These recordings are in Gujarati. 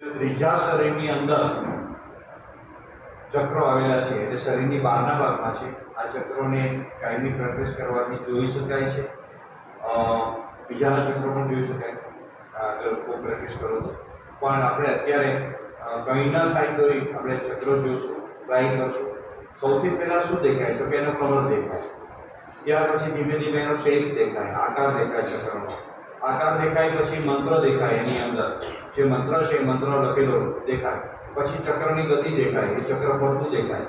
ત્રીજા શરીરની અંદર ચક્રો આવેલા છે. એટલે શરીરની બહારના ભાગમાં છે. આ ચક્રોને કાયમી પ્રેક્ટિસ કરવાથી જોઈ શકાય છે. બીજાના ચક્રો પણ જોઈ શકાય. લોકો પ્રેક્ટિસ કરો તો. પણ આપણે અત્યારે કંઈ ના થાય તો આપણે ચક્રો જોઈશું ટ્રાય કરશું. સૌથી પહેલાં શું દેખાય? તો કે એનો કલર દેખાય ત્યાર પછી ધીમે ધીમે એનો શેપ દેખાય, આકાર દેખાય ચક્રનો. આકાર દેખાય, પછી મંત્ર દેખાય એની અંદર. જે મંત્ર છે, એ મંત્ર લખેલો દેખાય. પછી ચક્રની ગતિ દેખાય, એ ચક્ર ફરતું દેખાય.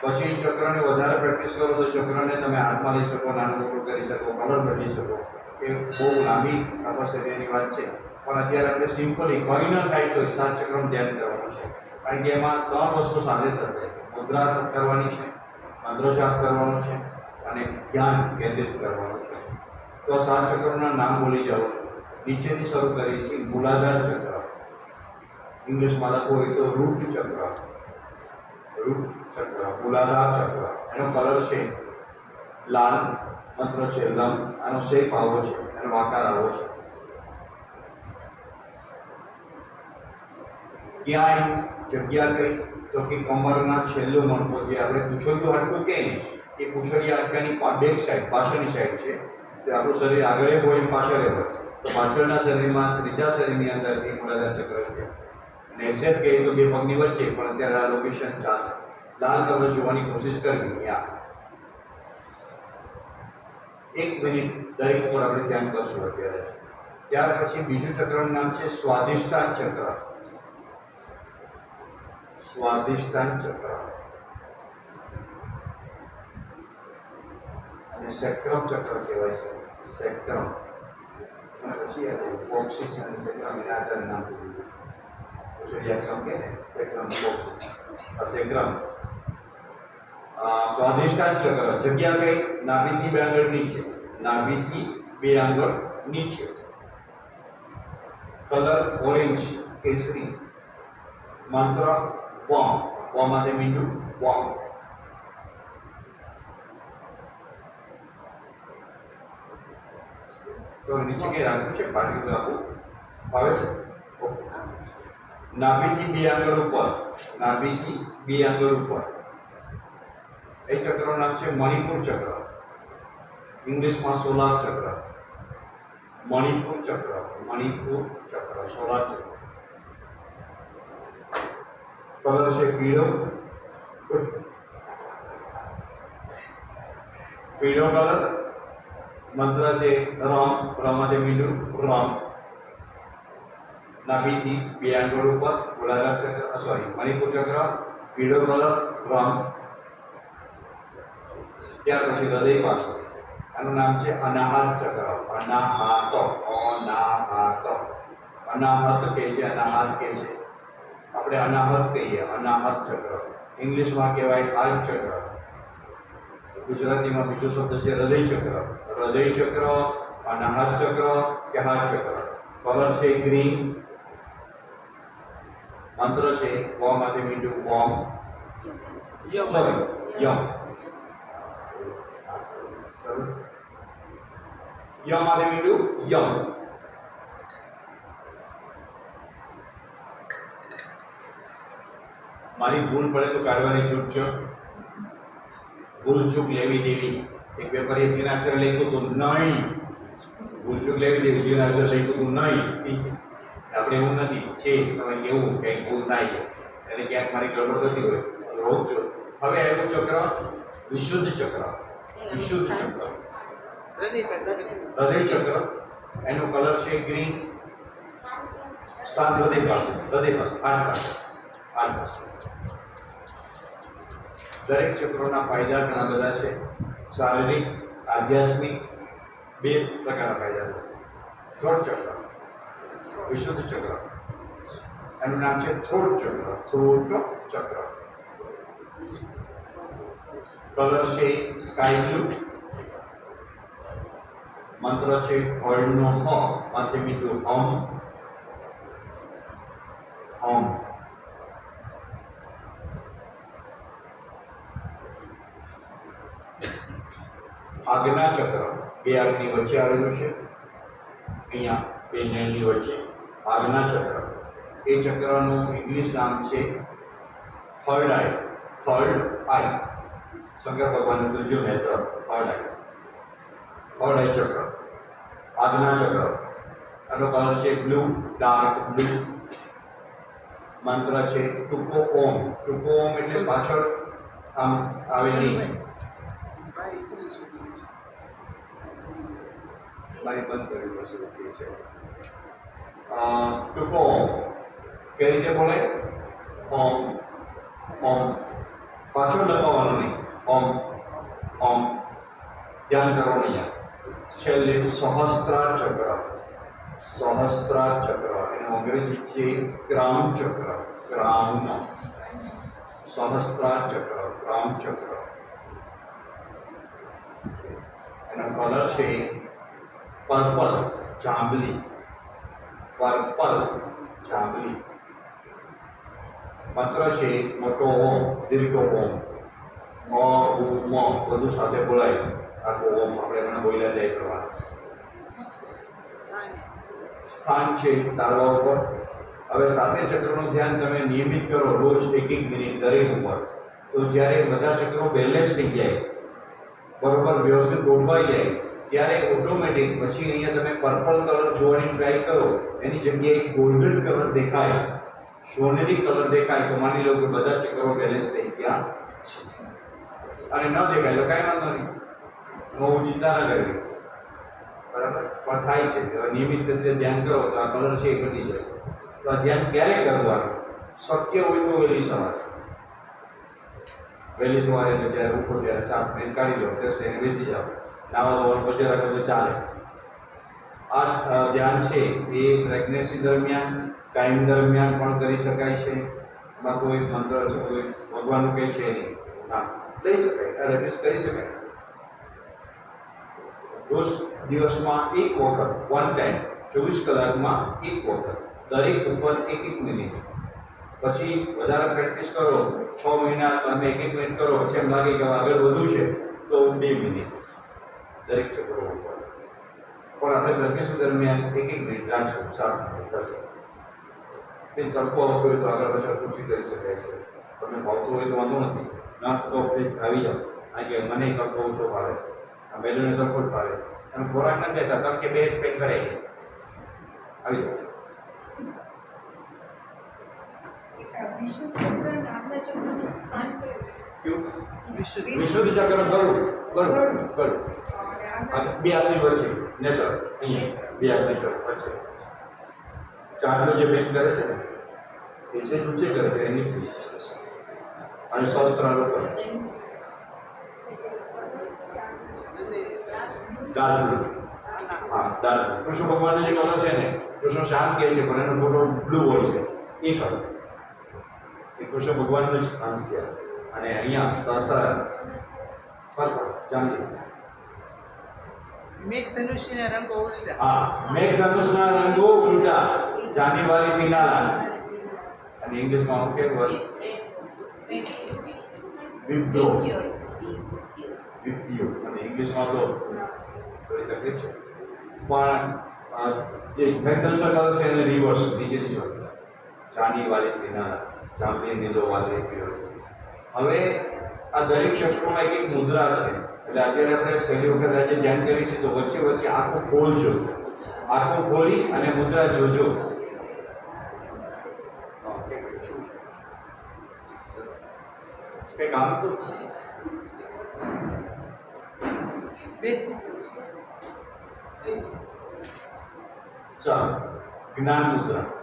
પછી ચક્રને વધારે પ્રેક્ટિસ કરો તો ચક્રને તમે હાથમાં લઈ શકો, નાનું મોટું કરી શકો, કલર બદલી શકો. એ બહુ લાંબી તપસ્યાની વાત છે. પણ અત્યારે આપણે સિમ્પલી કંઈ ન થાય તો સાત ચક્રનું ધ્યાન કરવાનું છે. કારણ કે એમાં ત્રણ વસ્તુ સાથે થશે. મુદ્રા કરવાની છે મંત્રો જાપ કરવાનો છે, અને ધ્યાન કેન્દ્રિત કરવાનું છે. આ સાત ચક્રોના નામ બોલી જાઉં છું. નીચેથી શરૂ કરીએ છીએ મૂલાધાર ચક્ર. ઇંગ્લિશમાં લખવું હોય તો રૂટ ચક્ર. રૂટ ચક્ર મૂલાધાર ચક્ર. એનો કલર છે લાલ, મંત્ર છે લંબ, આનો શેપ આવો છે એનો આકાર આવો છે. ક્યાં એનું જગ્યા કઈ? તો કે કમરના છેલ્લો મણકો જે આપણે પૂછોડિયું હાડકું કે એ પૂછડી હાડકાની બેક સાઈડ પાછળની સાઈડ છે. તે આપણું શરીર આગળ હોય પાછળ હોય તો પાછળના શરીરમાં ત્રીજા શરીરની અંદર એ મૂલાધાર ચક્ર છે. અને એક્ઝેક્ટ કહીએ તો બે પગની વચ્ચે, પણ અત્યારે આ લોકેશન ચાલશે લાલ કલર જોવાની કોશિશ કરવી યા એક મિનિટ દરેક ઉપર આપણે ધ્યાન કરશું અત્યારે. ત્યાર પછી બીજું ચક્રનું નામ છે સ્વાદિષ્ટાન ચક્ર. સ્વાદિષ્ટાન ચક્ર. અને સેક્રમ ચક્ર કહેવાય છે સેક્રમ અને પછી બોક્સિસ અને સેક્રમ એના આધારે નામ દીધું ઉછળિયા કે ને સેક્રમ બોક્સિસ આ સેક્રમ અ, સ્વાદિષ્ટાન ચક્ર જગ્યા કઈ નાભીથી બે આંગળ નીચે નાભીથી બે આંગળ નીચે કલર ઓરેન્જ કેસરી મંત્ર વમ વમ માટે મીંડું વમ તો નીચે કે રાખવું છે પાણી રાખવું આવે છે ઓકે. નાભીથી બે આંગળ ઉપર નાભીથી બે આંગળ ઉપર એ ચક્રનું નામ છે મણિપુર ચક્ર ઇંગ્લિશમાં સોલાર ચક્ર મણિપુર ચક્ર મણિપુર ચક્ર સોલાર ચક્ર કલર છે પીળો પીળો કલર મંત્ર છે, રમ રમાતે મીંડું, રમ. નાભીથી બે આંગળ ઉપર ગોળાકાર ચક્ર સોરી મણિપુર ચક્ર, પીળો કલર, રમ. ત્યાર પછી હૃદય પાછળ. આનું નામ છે અનાહત ચક્ર. અનાહત અનાહત અનાહત કહે છે અનાહત કહે છે. આપણે અનાહત કહીએ, અનાહત ચક્ર. ઇંગ્લિશમાં કહેવાય હાર્ટ ચક્ર. ગુજરાતીમાં બીજો શબ્દ છે હૃદય ચક્ર હૃદય ચક્ર અનાહત ચક્ર કે હાર્ટ ચક્ર કલર છે ગ્રીન મંત્ર છે વમાંથી મીંડું વોમ સોરી યમ. યમ. માટે મીંડું યમ. મારી ભૂલ પડે તો કાઢવાની છૂટ છે. ભૂલ લેવી દેવી. એક વેપારીએ જીનાક્ષર લખ્યું હતું નહીં. ભૂલ ચૂક લેવી દેવી જીનાક્ષર લખ્યું હતું નહીં. આપણે એવું નથી છે તમે કેવું કંઈક ભૂલ થાય. એટલે ક્યાંક મારી ગડબડ થતી હોય રોકજો હવે એનું ચક્ર વિશુદ્ધ ચક્ર વિશુદ્ધ ચક્ર. હૃદય ચક્ર એનો કલર છે ગ્રીન સ્થાન હૃદય પાસે હૃદય પાસે આઠ પાસે આઠ પાસે દરેક ચક્રોના ફાયદા ઘણા બધા છે. શારીરિક, આધ્યાત્મિક, બે પ્રકારના ફાયદા છે. થ્રોટ ચક્ર. વિશુદ્ધ ચક્ર. એનું નામ છે થ્રોટ ચક્ર. થ્રોટ ચક્ર. કલર છે સ્કાય બ્લુ. મંત્ર છે હળનો હ. માથે મીઠું હમ. હમ. આજ્ઞા ચક્ર. બે આગની વચ્ચે આવેલું છે. અહીંયા બે નયનની વચ્ચે આજ્ઞા ચક્ર. એ ચક્રનું ઇંગ્લિશ નામ છે third eye. Third eye. Shankar ભગવાનનું ત્રીજું નેત્ર થર્ડ આઈ. થર્ડ આઈ ચક્ર. આજ્ઞા ચક્ર. એનો કલર છે બ્લુ, ડાર્ક બ્લુ. મંત્ર છે ટૂંકો ઓમ. ટૂંકો ઓમ એટલે પાછળ આમ આવે નહીં મારી બંધ કરવી પડશે ઓકે છે અ, ટૂંકો ઓમ કઈ રીતે બોલે ઓમ ઓમ પાછળ લગાવવાનું નહીં ઓમ ઓમ ધ્યાન કરવાનું અહીંયા છેલ્લે સહસ્ત્રાર ચક્ર સહસ્ત્રાર ચક્ર એનું અંગ્રેજી છે ગ્રામ ચક્ર ગ્રામ સહસ્ત્રાર ચક્ર ગ્રામ ચક્ર એનો કલર છે પર્પલ જાંબલી પર્પલ જાંબલી મંત્ર છે મોટો ઓમ દીર્ઘ ઓમ અ ઉ મ બધું સાથે બોલાય આખો ઓમ આપણે મને બોલ્યા જાય પ્રમાણે સ્થાન છે તારવા ઉપર હવે સાતે ચક્રનું ધ્યાન તમે નિયમિત કરો રોજ એક એક મિનિટ દરેક ઉપર તો જ્યારે બધા ચક્રો બેલેન્સ થઈ જાય બરોબર, વ્યવસ્થિત ગોઠવાઈ જાય. ત્યારે ઓટોમેટિક પછી અહીંયા તમે પર્પલ કલર જોવાની ટ્રાય કરો, એની જગ્યાએ ગોલ્ડન કલર દેખાય. સોનેરી કલર દેખાય તો માની લો કે બધા ચક્રો બેલેન્સ થઈ ગયા છે. અને ન દેખાય તો કાંઈ વાંધો નહીં. બહુ ચિંતા ન કરવી બરાબર? પણ થાય છે. નિયમિત રીતે ધ્યાન કરો, તો આ કલર છે એ ઘટી જશે. તો આ ધ્યાન ક્યારે કરવાનું? શક્ય હોય તો વહેલી સવારે. વહેલી સવારે તો જ્યારે ઉઠો ત્યારે સાફ કરીને કાઢી લો ફ્રેશ થઈને બેસી જાઓ. નાવા ધોવાનું પછી રાખો તો ચાલે. આ ધ્યાન છે એ પ્રેગ્નન્સી દરમિયાન ટાઈમ દરમિયાન પણ કરી શકાય છે. એમાં કોઈ મંત્ર છે, કોઈ ભગવાનનું કંઈ છે નહીં. હા, લઈ શકાય રેફ્રેશ કરી શકાય. રોજ દિવસમાં એક વખત વન ટાઈમ ચોવીસ કલાકમાં એક વખત, દરેક ઉપર એક એક મિનિટ પછી વધારે પ્રેક્ટિસ કરો, છ મહિના તમે એક એક મિનિટ કરો, પછી એમ લાગે કે આગળ વધુ છે, તો બે મિનિટ દરેક ચક્રો ઉપર. પણ આપણે પ્રેક્ટિસ દરમિયાન એક એક મિનિટ રાખશું, સાત મિનિટ થશે. તે તડકો આવતો હોય તો આગળ પાછળ ખુશી કરી શકાય છે. તમને ભાવતું હોય તો વાંધો નથી. ના, તો પ્લીઝ આવી જાઓ. કારણ કે મને તડકો ઓછો ભાવે. આ બેલોને તડકો જ ભાવે. અને ખોરાક નથી કારણ કે બે પેક કરે આવી જાઓ. વિશુદ્ધ ચક્ર આજ્ઞા ચક્રનું સ્થાન કયું? વિશુદ્ધ ચક્ર ગરુડ ગરુડ બે આદમી વચ્ચે નેત્ર અહીંયા. બે આદમી ચોક વચ્ચે ચાંદલો જે બેન કરે છે ને એ છે ઊંચે કરે છે એની છે. અને સહસ્ત્રારો પર દાલ હા દાલ કૃષ્ણ ભગવાનને જે કલર છે ને કૃષ્ણ શાંત કહે છે પણ એનો મોટો બ્લુ હોય છે. એ કલર એ કૃષ્ણ ભગવાનનો જ અંશ છે. અને અહીંયા પર્પલ ચાંદી મેઘધનુષ્યના રંગો ઉલટા હા મેઘધનુષના રંગો ઉલટા જાન્યુઆરી પીનારા અને ઇંગ્લિશમાં હું કેવું હોય વિપ્રો વિપ્યો અને ઇંગ્લિશમાં તો થોડી તકલીફ છે. પણ જે મેઘધનુષનો કલર છે એને રિવર્સ નીચે છોડ જાન્યુઆરી પીનારા જાંબલી નીલો વાદળી પીળો હવે આ દરેક ચક્રોમાં એક એક મુદ્રા છે. એટલે અત્યારે આપણે પહેલી વખત આજે ધ્યાન કરીએ છીએ તો વચ્ચે વચ્ચે આંખો ખોલજો આંખો ખોલી અને મુદ્રા જોજો. કંઈક આમ તો. ચાલો. જ્ઞાન મુદ્રા.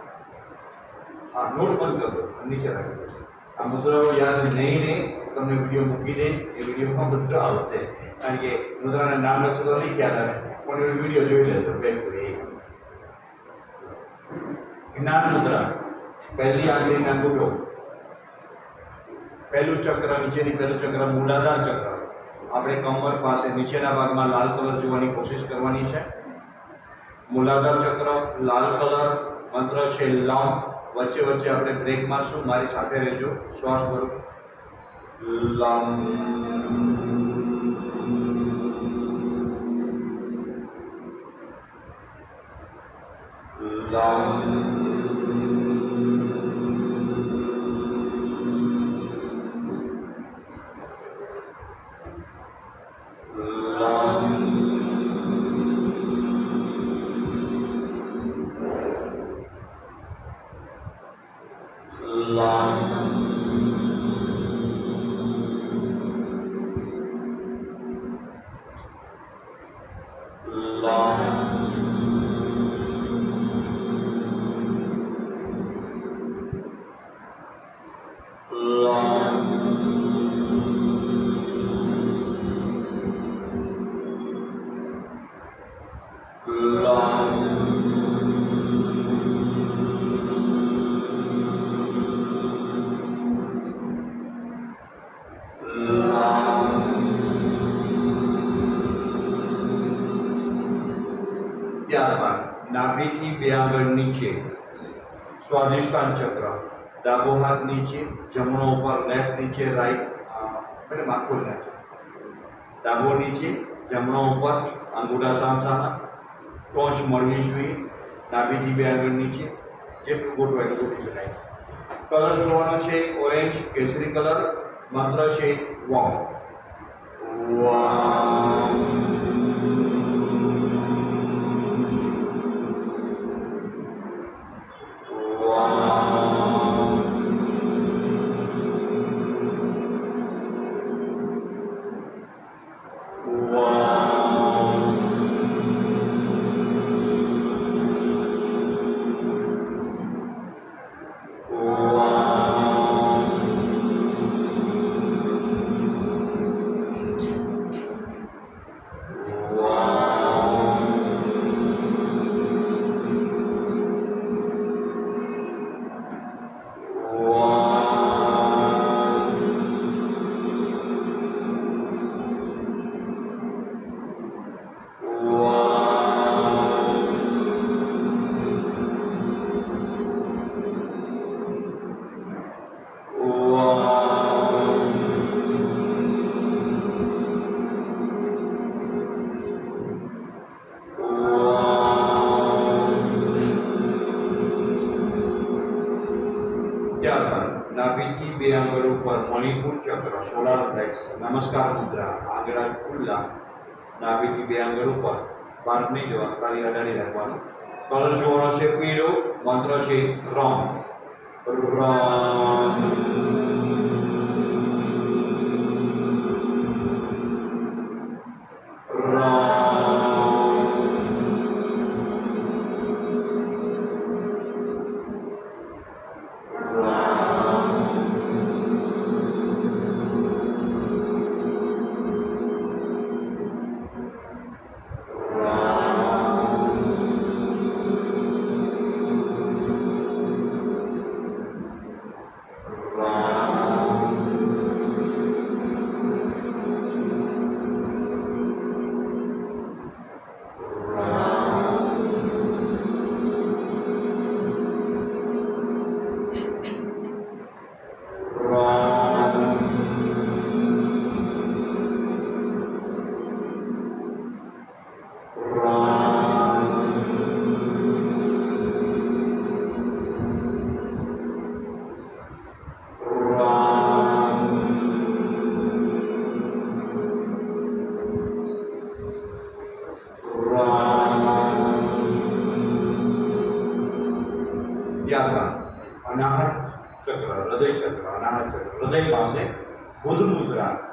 હા નોટ બંધ કરજો નીચે રાખી દેજો આ મુદ્રાઓ યાદ નહીં ને તમને વીડિયો મૂકી દઈશ એ વિડીયોમાં બધું આવશે કારણ કે મુદ્રાના નામ લખશો તો નહીં ખ્યાલ આવે પણ એ વીડિયો જોઈ લેજો બેક કરી જ્ઞાન મુદ્રા પહેલી આંગળીના અંગૂઠો પહેલું ચક્ર નીચેની પહેલું ચક્ર મૂલાધાર ચક્ર આપણે કમર પાસે નીચેના ભાગમાં લાલ કલર જોવાની કોશિશ કરવાની છે મૂલાધાર ચક્ર લાલ કલર મંત્ર છે લમ વચ્ચે વચ્ચે આપણે બ્રેક મારશું. મારી સાથે રહેજો. શ્વાસ ભરો. લાંબ લમ. સ્વાધિષ્ઠાન ચક્ર ડાબો હાથ નીચે જમણો ઉપર લેફ્ટ નીચે રાઈટ એટલે માખુલ નાચે ડાબો નીચે જમણો ઉપર અંગૂઠા સામ સામા ટોચ મળવી જોઈએ નાભીથી બે આંગળ નીચે જેટલું ગોઠવાય એટલું ગોઠવી શકાય કલર જોવાનો છે ઓરેન્જ કેસરી કલર મંત્ર છે વોમ વામ સોલાર નમસ્કાર મુદ્રા, આંગળા ખુલ્લા ડાબીથી બે આંગળ ઉપર નહીં જવાનું ખાલી અડાડી રાખવાનું. કલર જોવાનો છે પીળો, મંત્ર છે રમ રમ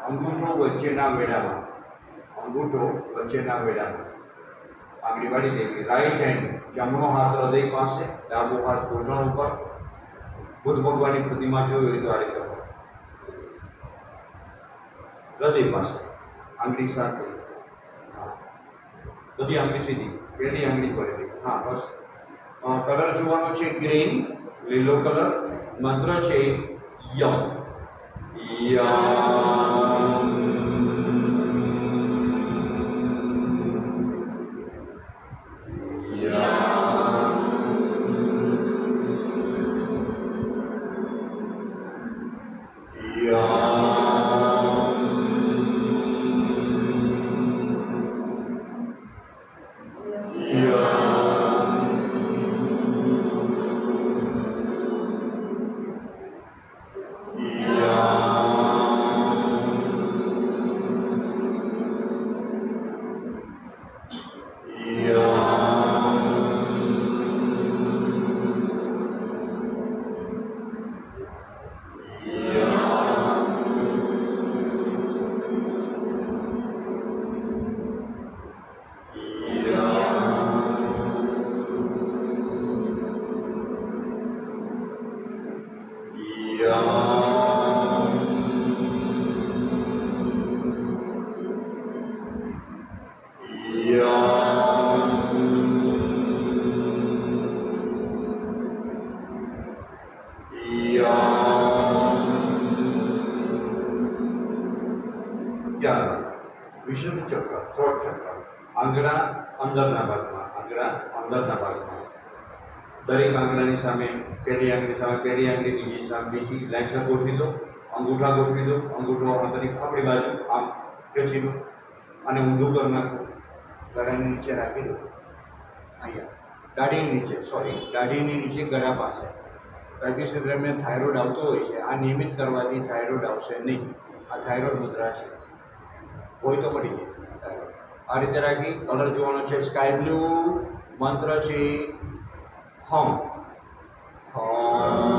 અંગૂઠો વચ્ચેના વેડામાં અંગૂઠો વચ્ચેના વેડામાં આંગળી વાળી દેવી રાઈટ હેન્ડ જમણો હાથ હૃદય પાસે, ડાબો હાથ ઘૂંટણ ઉપર. બુદ્ધ ભગવાનની પ્રતિમા જોઈ હોય તો આ રીતે. હૃદય પાસે, આંગળી સાથે. બધી આંગળી સીધી, પહેલી આંગળી પડેલી હા, બસ. કલર જોવાનો છે ગ્રીન લીલો કલર મંત્ર છે યમ યમ બીજી લાઈન ગોઠવી દો અંગૂઠા ગોઠવી દો અંગૂઠો આંતરિક આપણી બાજુ આમ ખેંચી દો અને ઊંધું કરી નાખો ગળાની નીચે રાખી દો અહીંયા. દાઢીની નીચે સોરી દાઢીની નીચે ગળા પાસે. પ્રેક્ટિસ દરમિયાન થાઇરોઇડ આવતો હોય છે. આ નિયમિત કરવાથી થાઇરોઇડ આવશે નહીં. આ થાઇરોઇડ મુદ્રા છે. હોય તો પડી જાય થાઇરોઇડ આ રીતે રાખી કલર જોવાનો છે. સ્કાય બ્લુ મંત્ર છે હમ. આખું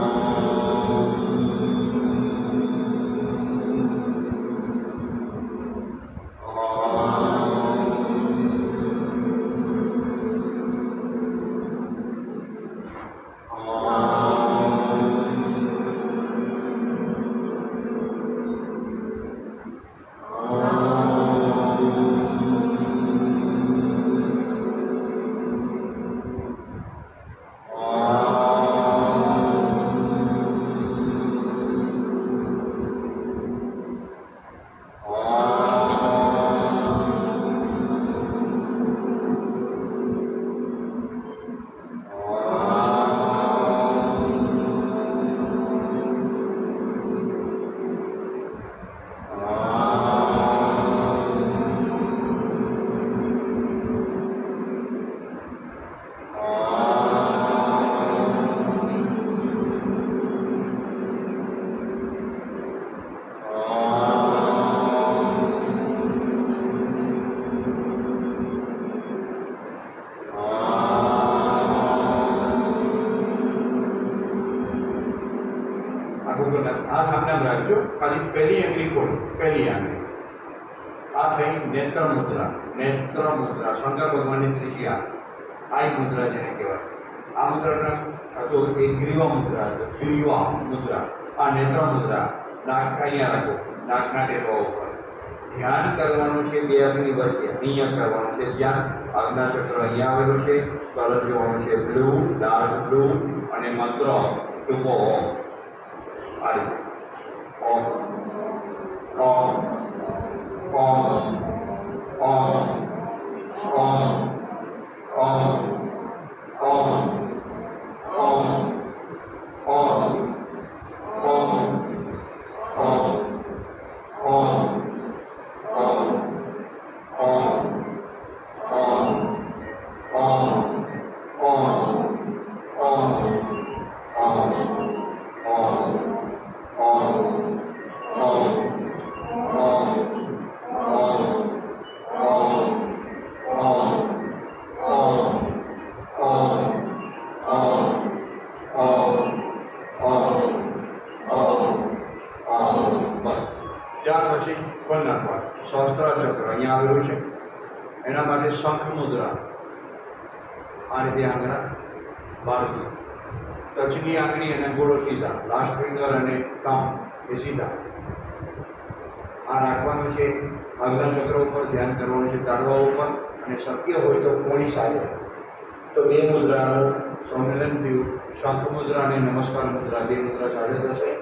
નાકના ટેરવા ઉપર. ધ્યાન કરવાનું છે બે અગ્નિ વચ્ચે અહીંયા કરવાનું છે જ્યાં આજ્ઞા ચક્ર અહીંયા આવેલું છે કલર જોવાનું છે બ્લુ, ડાર્ક બ્લુ અને મંત્ર ટૂંકો ઓમ. આ રીતે ઓમ. ઓમ. ઓમ. આ છે આગલા ચક્ર ઉપર ધ્યાન કરવાનું છે તાળવાઓ ઉપર અને શક્ય હોય તો કોણી સાથે. તો બે મુદ્રાનું સંમેલન થયું. શંખ મુદ્રા અને નમસ્કાર મુદ્રા બે મુદ્રા સાથે થશે.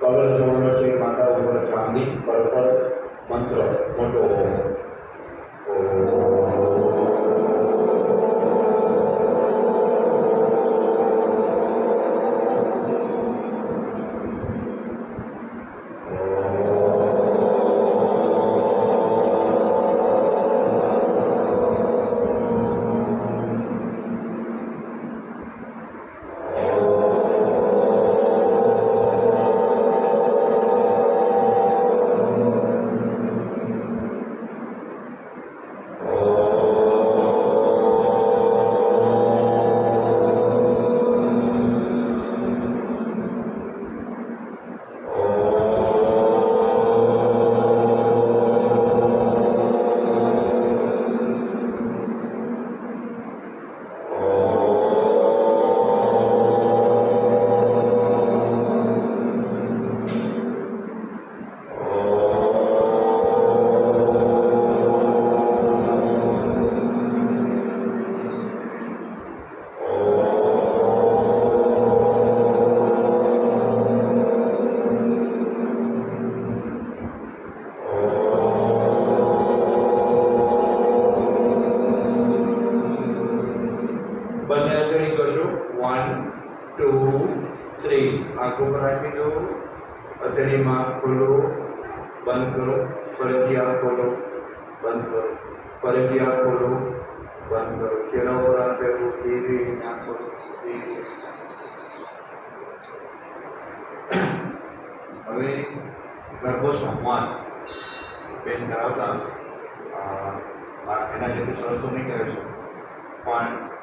કવર જોવાનો છે, માતા ઉપર ચાંદી પર્પલ મંત્ર, મોટો ઓમ. હવે ગર્ભો સંવાદ બેન ધરાવતા એના જેટલું સરસ તો નહીં કહે છે પણ